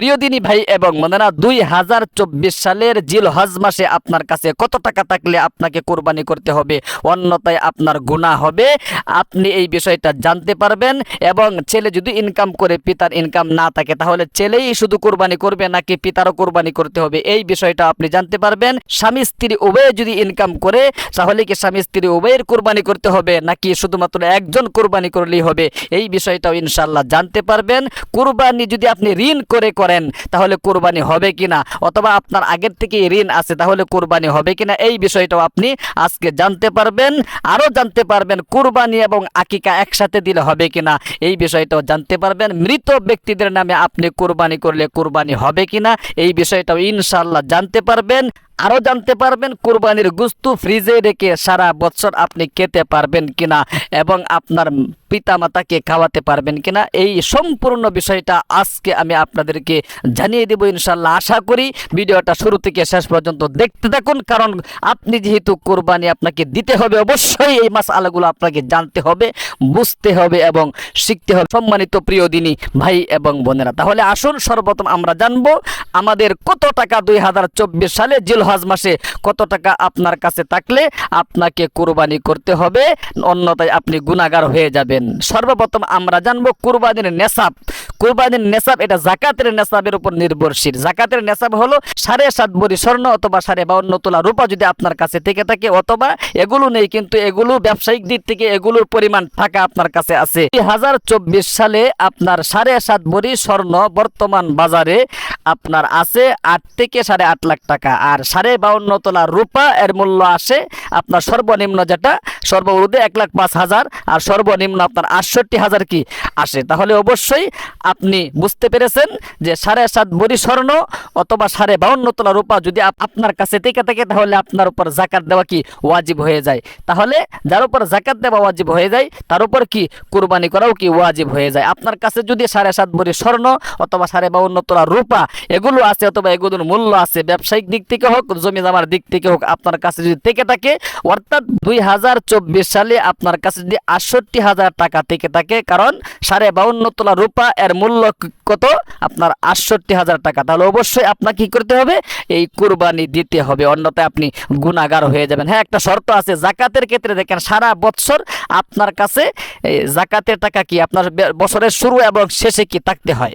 প্রিয় দিনী ভাই এবং মনেরা দুই হাজার চব্বিশ সালের জিল হজ মাসে আপনার কাছে কত টাকা থাকলে আপনাকে কোরবানি করতে হবে? অন্যতায় আপনার গুণা হবে। আপনি এই বিষয়টা জানতে পারবেন এবং ছেলে যদি ইনকাম করে, পিতার ইনকাম না থাকে, তাহলে ছেলেই শুধু কোরবানি করবে নাকি পিতারও কোরবানি করতে হবে? এই বিষয়টা আপনি জানতে পারবেন। স্বামী স্ত্রী উভয়ে যদি ইনকাম করে, তাহলে কি স্বামী স্ত্রী উভয়ের কোরবানি করতে হবে নাকি শুধুমাত্র একজন কোরবানি করলেই হবে? এই বিষয়টাও ইনশাল্লাহ জানতে পারবেন। কোরবানি যদি আপনি ঋণ করে করেন তাহলে কোরবানি হবে কিনা? অথবা আপনার আগের থেকে ঋণ আছে, তাহলে কোরবানি হবে কিনা? এই বিষয়টাও আপনি আজকে জানতে পারবেন, আরও জানতে পারবেন কোরবানি এবং আকিকা একসাথে দিলে হবে কিনা। এই বিষয়টাও জানতে পারবেন। মৃত ব্যক্তিদের নামে আপনি কোরবানি করলে কোরবানি হবে কিনা? এই বিষয়টাও ইনশাল্লাহ জানতে পারবেন। আরও জানতে পারবেন কোরবানির গুস্তু ফ্রিজে রেখে সারা বছর আপনি খেতে পারবেন কিনা এবং আপনার পিতামাতাকে খাওয়াতে পারবেন কিনা, এই সম্পূর্ণ বিষয়টা আজকে আমি আপনাদেরকে জানিয়ে দেব ইনশাল্লাহ আশা করি ভিডিওটা শুরু থেকে শেষ পর্যন্ত দেখতে থাকুন, কারণ আপনি যেহেতু কোরবানি আপনাকে দিতে হবে, অবশ্যই এই মাস আলাগুলো আপনাকে জানতে হবে, বুঝতে হবে এবং শিখতে হবে। সম্মানিত প্রিয় দিনী ভাই এবং বোনেরা, তাহলে আসুন সর্বপ্রথম আমরা জানব আমাদের কত টাকা দুই হাজার চব্বিশ সালে মাসে কত টাকা আপনার কাছে থাকলে আপনাকে কোরবানি করতে হবে, অন্যথায় আপনি গুণাগার হয়ে যাবেন। সর্বপ্রথম আমরা জানব কোরবানির নেশাব। কোরবানির নেশাব এটা জাকাতের নেশাবের উপর নির্ভরশীল। জাকাতের নেশাব হলো সাড়ে সাত ভরি স্বর্ণ অথবা সাড়ে বাউন্ন তোলা রূপা যদি আপনার কাছে থেকে থাকে, অথবা এগুলো নেই কিন্তু এগুলো ব্যবসায়িক দিক থেকে এগুলোর পরিমাণ টাকা আপনার কাছে আছে। দুই হাজার চব্বিশ সালে আপনার সাড়ে সাত ভরি স্বর্ণ বর্তমান বাজারে আপনার আছে আট থেকে সাড়ে আট লাখ টাকা। আর সাড়ে বাউন্ন তোলা রূপা, এর মূল্য আসে আপনার সর্বনিম্ন যেটা সর্বউর্ধে এক লাখ পাঁচ হাজার, আর সর্বনিম্ন আপনার আটষট্টি হাজার কি আসে। তাহলে অবশ্যই আপনি বুঝতে পেরেছেন যে সাড়ে সাত ভরি স্বর্ণ অথবা সাড়ে বাউন্ন তোলা রূপা যদি আপনার কাছে থেকে থাকে, তাহলে আপনার উপর জাকাত দেওয়া কি ওয়াজিব হয়ে যায়। তাহলে যার উপর জাকাত দেওয়া ওয়াজিব হয়ে যায়, তার উপর কি কুরবানি করাও কি ওয়াজিব হয়ে যায়। আপনার কাছে যদি সাড়ে সাত ভরি স্বর্ণ অথবা সাড়ে বাউন্ন তোলা রূপা এগুলো আছে অথবা এগুলোর মূল্য আছে, ব্যবসায়িক দিক থেকে হোক, জমি জামার দিক থেকে হোক, আপনার কাছে যদি থেকে থাকে, অর্থাৎ দুই হাজার চব্বিশ সালে আপনার কাছে যদি আটষট্টি হাজার টাকা থেকে থাকে, কারণ সাড়ে বাউন্ন তোলা রূপা এর মূল্য কত? আপনার আটষট্টি হাজার টাকা। তাহলে অবশ্যই আপনাকে কি করতে হবে? এই কুরবানি দিতে হবে। অন্যথায় আপনি গুণাগার হয়ে যাবেন। হ্যাঁ একটা শর্ত আছে, জাকাতের ক্ষেত্রে দেখেন, সারা বছর আপনার কাছে জাকাতের টাকা কি? আপনার বছরের শুরু এবং শেষে কি থাকতে হয়?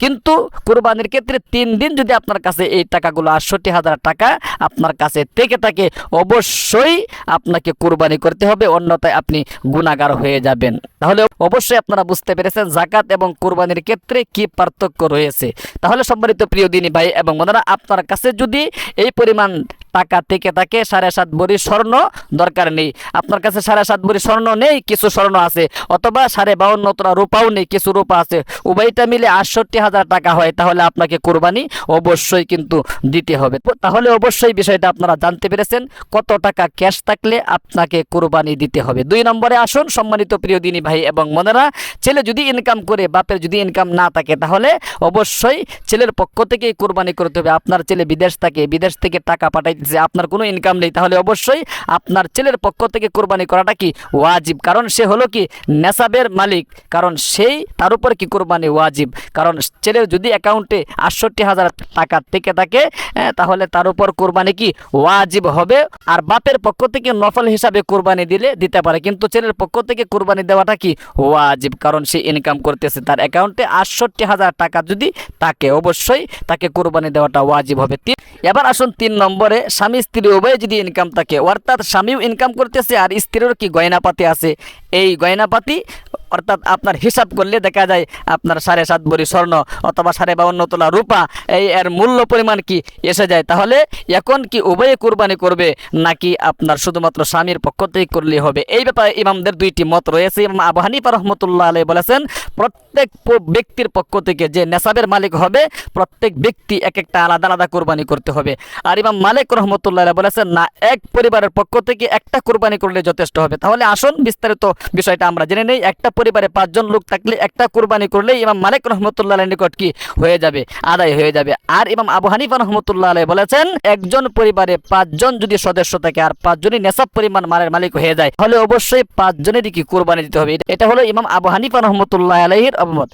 কিন্তু কোরবানির ক্ষেত্রে তিন দিন যদি আপনার কাছে এই টাকাগুলো আটষট্টি হাজার টাকা আপনার কাছে থেকে থাকে, অবশ্যই আপনাকে কোরবানি করতে হবে, অন্যথায় আপনি গুণাগার হয়ে যাবেন। তাহলে অবশ্যই আপনারা বুঝতে পেরেছেন জাকাত এবং কোরবানির ক্ষেত্রে কি পার্থক্য রয়েছে। তাহলে সম্মানিত প্রিয় দিনী ভাই এবং বোনারা, আপনার কাছে যদি এই পরিমাণ টাকা থেকে তাকে সাড়ে সাত ভরি স্বর্ণ দরকার নেই। আপনার কাছে সাড়ে সাত ভরি স্বর্ণ নেই, কিছু স্বর্ণ আছে। অথবা সাড়ে বাউন্ন রূপাও নেই, কিছু রূপা আছে। উভয়টা মিলে আটষট্টি হাজার টাকা হয়, তাহলে আপনাকে কোরবানি অবশ্যই কিন্তু দিতে হবে। তাহলে অবশ্যই বিষয়টা আপনারা জানতে পেরেছেন, কত টাকা ক্যাশ থাকলে আপনাকে কোরবানি দিতে হবে। দুই নম্বরে আসুন, সম্মানিত প্রিয় দিনী ভাই এবং মনেরা ছেলে যদি ইনকাম করে, বাপের যদি ইনকাম না থাকে, তাহলে অবশ্যই ছেলের পক্ষ থেকেই কোরবানি করতে হবে। আপনার ছেলে বিদেশ থাকে, বিদেশ থেকে টাকা পাঠাইতেছে আপনার কোনো ইনকাম নেই, তাহলে অবশ্যই আপনার ছেলের পক্ষ থেকে কোরবানি করাটা কি ওয়াজিব? কারণ সে হলো কি নেশাবের মালিক। কারণ সেই, তার উপর কি কোরবানি ওয়াজিব? কারণ ছেলের যদি অ্যাকাউন্টে আটষট্টি হাজার টাকা থেকে থাকে তাহলে তার উপর কোরবানি কি ওয়াজিব হবে? আর বাপের পক্ষ থেকে নফল হিসাবে কোরবানি দিলে, দিতে পারে। কিন্তু ছেলের পক্ষ থেকে কোরবানি দেওয়াটা কি ওয়াজিব? কারণ সে ইনকাম করতেছে, তার অ্যাকাউন্টে আটষট্টি হাজার টাকা যদি তাকে অবশ্যই তাকে কোরবানি দেওয়াটা ওয়াজিব হবে। এবার আসুন তিন নম্বরে, স্বামী স্ত্রী উভয় যদি ইনকাম থাকে, অর্থাৎ স্বামীও ইনকাম করতেছে আর স্ত্রীরও কি গয়নাপাতি আছে? এই গয়নাপাতি অর্থাৎ আপনার হিসাব করলে দেখা যায় আপনার সাড়ে সাত ভরি স্বর্ণ অথবা সাড়ে বাউন্ন তোলা রূপা এই এর মূল্য পরিমাণ কি এসে যায়? তাহলে এখন কি উভয়ে কোরবানি করবে? নাকি আপনার শুধুমাত্র স্বামীর পক্ষ থেকে করলেই হবে? এই ব্যাপারে ইমামদের দুইটি মত রয়েছে। ইমাম আবু হানিফা রহমতুল্লাহ আলাই বলেছেন, প্রত্যেক ব্যক্তির পক্ষ থেকে যে নেশাবের মালিক হবে, প্রত্যেক ব্যক্তি এক একটা আলাদা আলাদা কোরবানি করতে হবে। আর ইমাম মালিক রহমতুল্লাহ বলেছেন, না, এক পরিবারের পক্ষ থেকে একটা কোরবানি করলে যথেষ্ট হবে। তাহলে আসুন বিস্তারিত বিষয়টা আমরা জেনে নেই। একটা পরিবারে পাঁচজন লোক থাকলে একটা কোরবানি করলে ইমাম মালিক রহমতুল্লাহ আলাইয়ের নিকট কি হয়ে যাবে? আদায় হয়ে যাবে। আর ইমাম আবু হানিফা রহমতুল্লাহ আলাই বলেছেন, একজন পরিবারে পাঁচজন যদি সদস্য থাকে আর পাঁচজনই নেশাব পরিমাণ মালের মালিক হয়ে যায়, তাহলে অবশ্যই পাঁচজনেরই কি কোরবানি দিতে হবে? এটা হলো ইমাম আবু হানিফা রহমতুল্লাহ আলহির অবমত।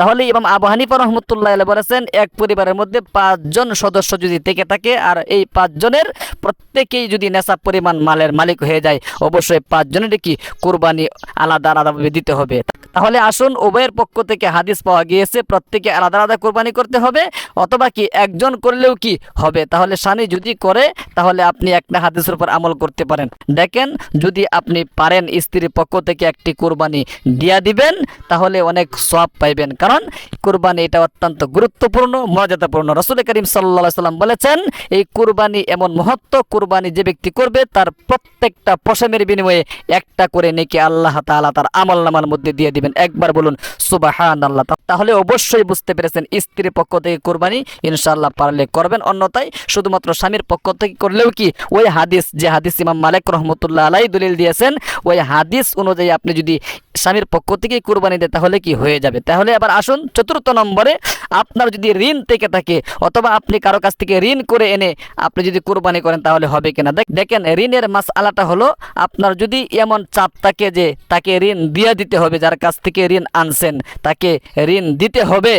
তাহলে ইমাম আবু হানিফা রহমতুল্লাহ বলেছেন, এক পরিবারের মধ্যে পাঁচজন সদস্য যদি থেকে থাকে, আর এই পাঁচজনের প্রত্যেকেই যদি নেশা পরিমাণ মালের মালিক হয়ে যায়, অবশ্যই পাঁচজনের কি কোরবানি আলাদা আলাদাভাবে দিতে হবে। তাহলে আসুন উভয়ের পক্ষ থেকে হাদিস পাওয়া গিয়েছে, প্রত্যেকে আলাদা আলাদা কোরবানি করতে হবে, অথবা কি একজন করলেও কি হবে? তাহলে স্বামী যদি করে, তাহলে আপনি একটা হাদিসের উপর আমল করতে পারেন। দেখেন, যদি আপনি পারেন স্ত্রীর পক্ষ থেকে একটি কোরবানি দিয়া দিবেন, তাহলে অনেক সব পাইবেন। কারণ কোরবানি এটা অত্যন্ত গুরুত্বপূর্ণ, মর্যাদাপূর্ণ। রসুল করিম সাল্লা সাল্লাম বলেছেন, এই কোরবানি এমন মহত্ব, কোরবানি যে ব্যক্তি করবে, তার প্রত্যেকটা পশমের বিনিময়ে একটা করে নেকি আল্লাহ তাআলা তার আমল নামার মধ্যে দিয়ে দিবেন। একবার বলুন সুবাহান আল্লাহ তাহলে অবশ্যই বুঝতে পেরেছেন, স্ত্রীর পক্ষ থেকে কোরবানি ইনশাআল্লাহ পারলে করবেন। অন্যথায় শুধুমাত্র স্বামীর পক্ষ থেকে করলেও কি, ওই হাদিস, যে হাদিস ইমাম মালিক রহমতুল্লাহ আলাই দলিল দিয়েছেন, ওই হাদিস অনুযায়ী আপনি যদি স্বামীর পক্ষ থেকে কোরবানি দেয় তাহলে কি হয়ে যাবে? তাহলে আবার আসুন চতুর্থ নম্বরে, আপনার যদি ঋণ থেকে থাকে, অথবা আপনি কারও কাছ থেকে ঋণ করে এনে আপনি যদি কোরবানি করেন, তাহলে হবে কিনা? দেখ- দেখেন, ঋণের মাস আলাটা হলো, আপনার যদি এমন চাপ থাকে যে, তাকে ঋণ দিয়ে দিতে হবে, যার কাছ থেকে ঋণ আনছেন, তাকে ঋণ দিতে হবে।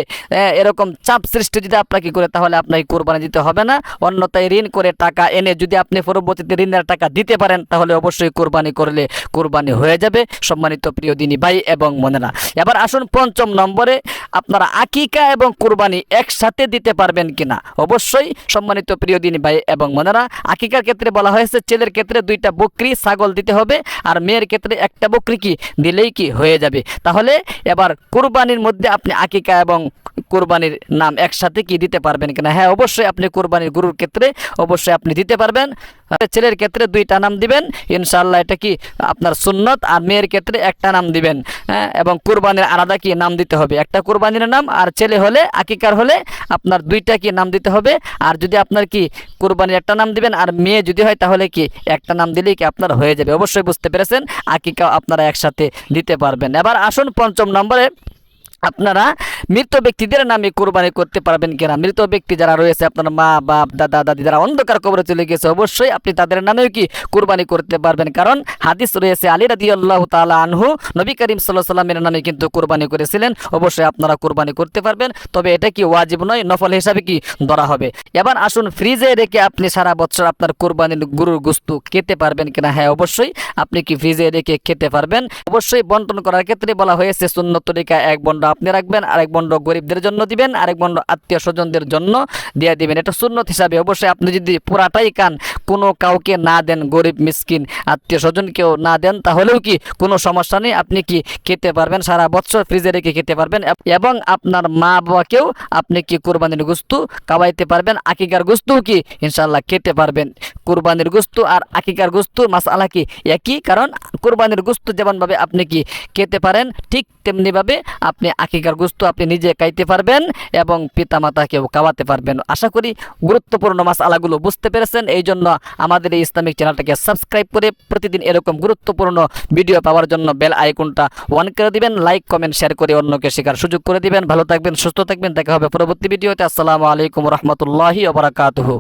এরকম চাপ সৃষ্টি যদি আপনাকে করে, তাহলে আপনাকে কোরবানি দিতে হবে না। অন্যথায় ঋণ করে টাকা এনে যদি আপনি পরবর্তীতে ঋণের টাকা দিতে পারেন, তাহলে অবশ্যই কোরবানি করলে কোরবানি হয়ে যাবে। সম্মানিত প্রিয় দিনী ভাই এবং মনেরা এবার আসুন পঞ্চম নম্বরে, আপনারা আকিকা এবং কোরবানি একসাথে দিতে পারবেন কিনা? অবশ্যই, সম্মানিত প্রিয় দিনী ভাই এবং মনেরা আকিকার ক্ষেত্রে বলা হয়েছে, ছেলের ক্ষেত্রে দুইটা বকরি, ছাগল দিতে হবে, আর মেয়ের ক্ষেত্রে একটা বকরি কি? দিলেই কি হয়ে যাবে। তাহলে এবার কোরবানির মধ্যে আপনি আকিকা এবং কোরবানির নাম একসাথে কি দিতে পারবেন কিনা? হ্যাঁ অবশ্যই আপনি কোরবানির গরুর ক্ষেত্রে অবশ্যই আপনি দিতে পারবেন। ছেলের ক্ষেত্রে দুইটা নাম দিবেন। ইনশাল্লাহ এটা কি আপনার সুন্নত আর মেয়ের ক্ষেত্রে একটা নাম দিবেন। হ্যাঁ এবং কোরবানির আলাদা কি নাম দিতে হবে? একটা কোরবানির নাম আর ছেলে হলে, আকিকার হলে আপনার দুইটা কি নাম দিতে হবে? আর যদি আপনার কি কোরবানির একটা নাম দিবেন আর মেয়ে যদি হয়, তাহলে কি একটা নাম দিলেই কি আপনার হয়ে যাবে? অবশ্যই বুঝতে পেরেছেন, আকিকাও আপনারা একসাথে দিতে পারবেন। এবার আসুন পঞ্চম নম্বরে। আপনারা মৃত ব্যক্তিদের নামে কোরবানি করতে পারবেন কিনা? মৃত ব্যক্তি যারা রয়েছে, আপনার মা, বাপ, দাদা, দাদি, যারা অন্ধকার কবরে চলে গেছে, অবশ্যই আপনি তাদের নামেও কি কোরবানি করতে পারবেন? কারণ হাদিস রয়েছে, আলী রাদি আল্লাহ তালা আনহু নবী করিম সাল্লাহ সাল্লামের নামে কিন্তু কোরবানি করেছিলেন। অবশ্যই আপনারা কোরবানি করতে পারবেন। তবে এটা কি ওয়াজিব নয়? নফল হিসাবে কি ধরা হবে? এবার আসুন ফ্রিজে রেখে আপনি সারা বছর আপনার কোরবানির গুরুর গুস্তু খেতে পারবেন কিনা? হ্যাঁ অবশ্যই। আপনি কি ফ্রিজে রেখে খেতে পারবেন? অবশ্যই বন্টন করার ক্ষেত্রে বলা হয়েছে শূন্য তরিকা এক বন্ড আপনি রাখবেন, আরেক বন্ড গরিবদের জন্য দিবেন, আরেক বন্ড আত্মীয় স্বজনদের জন্য দিয়ে দিবেন। এটা সুন্নত হিসাবে অবশ্যই আপনি যদি পুরাটাই কান কোনো কাউকে না দেন গরিব, মিসকিন, আত্মীয় স্বজনকেও না দেন, তাহলেও কি কোনো সমস্যা নেই? আপনি কি খেতে পারবেন? সারা বছর ফ্রিজে রেখে খেতে পারবেন। এবং আপনার মা বাবাকেও আপনি কি কোরবানির গুস্তু খাওয়াইতে পারবেন? আকিকার গুস্তু কি ইনশাল্লাহ খেতে পারবেন। কোরবানির গুস্তু আর আকিকার গুস্তু মাসালা কি একই? কারণ কোরবানির গুস্তু যেমনভাবে আপনি কি খেতে পারেন, ঠিক তেমনিভাবে আপনি আকিকার গুস্তু আপনি নিজে খাইতে পারবেন এবং পিতামাতাকেও খাওয়াতে পারবেন। আশা করি গুরুত্বপূর্ণ মাসালাগুলো বুঝতে পেরেছেন। এই জন্য আমাদের এই ইসলামিক চ্যানেলটাকে সাবস্ক্রাইব করে প্রতিদিন এরকম গুরুত্বপূর্ণ ভিডিও পাওয়ার জন্য বেল আইকনটা অন করে দিবেন লাইক কমেন্ট শেয়ার করে অন্যকে শেখার সুযোগ করে দিবেন। ভালো থাকবেন, সুস্থ থাকবেন। দেখা হবে পরবর্তী ভিডিওতে আসসালামু আলাইকুম রহমতুল্লাহি ওবরাকাতুহু